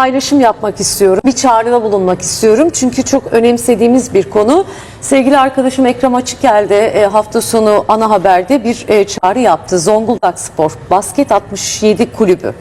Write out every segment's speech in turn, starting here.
paylaşım yapmak istiyorum. Bir çağrıda bulunmak istiyorum. Çünkü çok önemsediğimiz bir konu. Sevgili arkadaşım Ekrem Açıkel de e, hafta sonu ana haberde bir e, çağrı yaptı. Zonguldak Spor Basket 67 kulübü.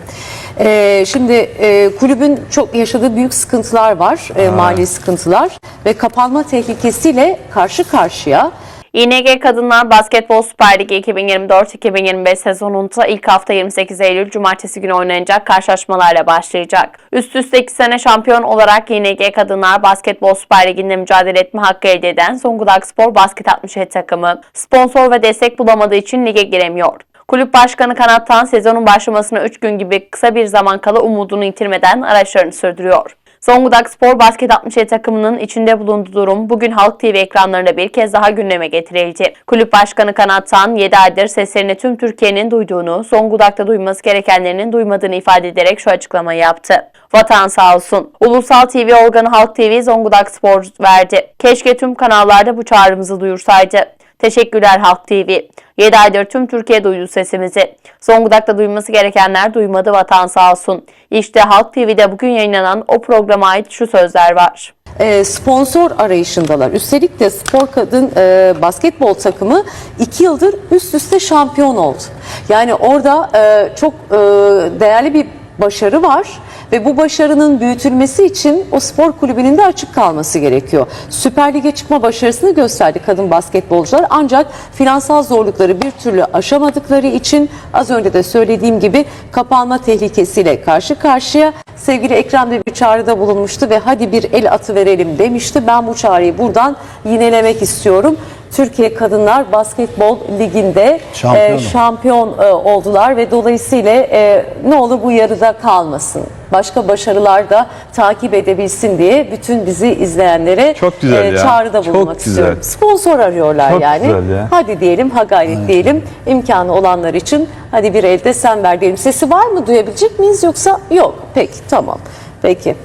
E, şimdi e, kulübün çok yaşadığı büyük sıkıntılar var. E, mali sıkıntılar ve kapanma tehlikesiyle karşı karşıya. İNG Kadınlar Basketbol Süper Ligi 2024-2025 sezonunda ilk hafta 28 Eylül Cumartesi günü oynanacak karşılaşmalarla başlayacak. Üst üste 2 sene şampiyon olarak İNG Kadınlar Basketbol Süper Ligi'nde mücadele etme hakkı elde eden Zonguldak Spor Basket 67 takımı sponsor ve destek bulamadığı için lige giremiyor. Kulüp Başkanı Kanattan sezonun başlamasına 3 gün gibi kısa bir zaman kala umudunu yitirmeden araçlarını sürdürüyor. Zonguldak Spor Basket 67 takımının içinde bulunduğu durum bugün Halk TV ekranlarında bir kez daha gündeme getirildi. Kulüp Başkanı Kanattan 7 aydır seslerini tüm Türkiye'nin duyduğunu, Zonguldak'ta duyması gerekenlerinin duymadığını ifade ederek şu açıklamayı yaptı. Vatan sağ olsun. Ulusal TV organı Halk TV Zonguldak Spor verdi. Keşke tüm kanallarda bu çağrımızı duyursaydı. Teşekkürler Halk TV. 7 aydır tüm Türkiye duydu sesimizi. Zonguldak'ta duyması gerekenler duymadı vatan sağ olsun. İşte Halk TV'de bugün yayınlanan o programa ait şu sözler var. e, sponsor arayışındalar. Üstelik de spor kadın e, basketbol takımı iki yıldır üst üste şampiyon oldu. Yani orada e, çok e, değerli bir başarı var ve bu başarının büyütülmesi için o spor kulübünün de açık kalması gerekiyor. Süper Lig'e çıkma başarısını gösterdi kadın basketbolcular ancak finansal zorlukları bir türlü aşamadıkları için az önce de söylediğim gibi kapanma tehlikesiyle karşı karşıya sevgili Ekrem de bir çağrıda bulunmuştu ve hadi bir el atı verelim demişti. Ben bu çağrıyı buradan yinelemek istiyorum. Türkiye Kadınlar Basketbol Ligi'nde Şampiyonu. e, şampiyon e, oldular ve dolayısıyla e, ne olur bu yarıda kalmasın. Başka başarılar da takip edebilsin diye bütün bizi izleyenlere Çok güzel ya. çağrıda Çok bulunmak güzel. istiyorum. Sponsor arıyorlar Çok yani. güzel ya. Hadi diyelim, ha gayret diyelim. imkanı olanlar için hadi bir elde sen ver diyelim. Sesi var mı duyabilecek miyiz yoksa yok? Peki tamam. Peki.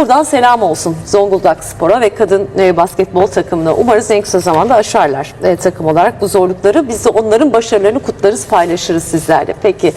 Buradan selam olsun Zonguldak Spor'a ve kadın e, basketbol takımına. Umarız en kısa zamanda aşarlar e, takım olarak bu zorlukları. Biz de onların başarılarını kutlarız, paylaşırız sizlerle. Peki.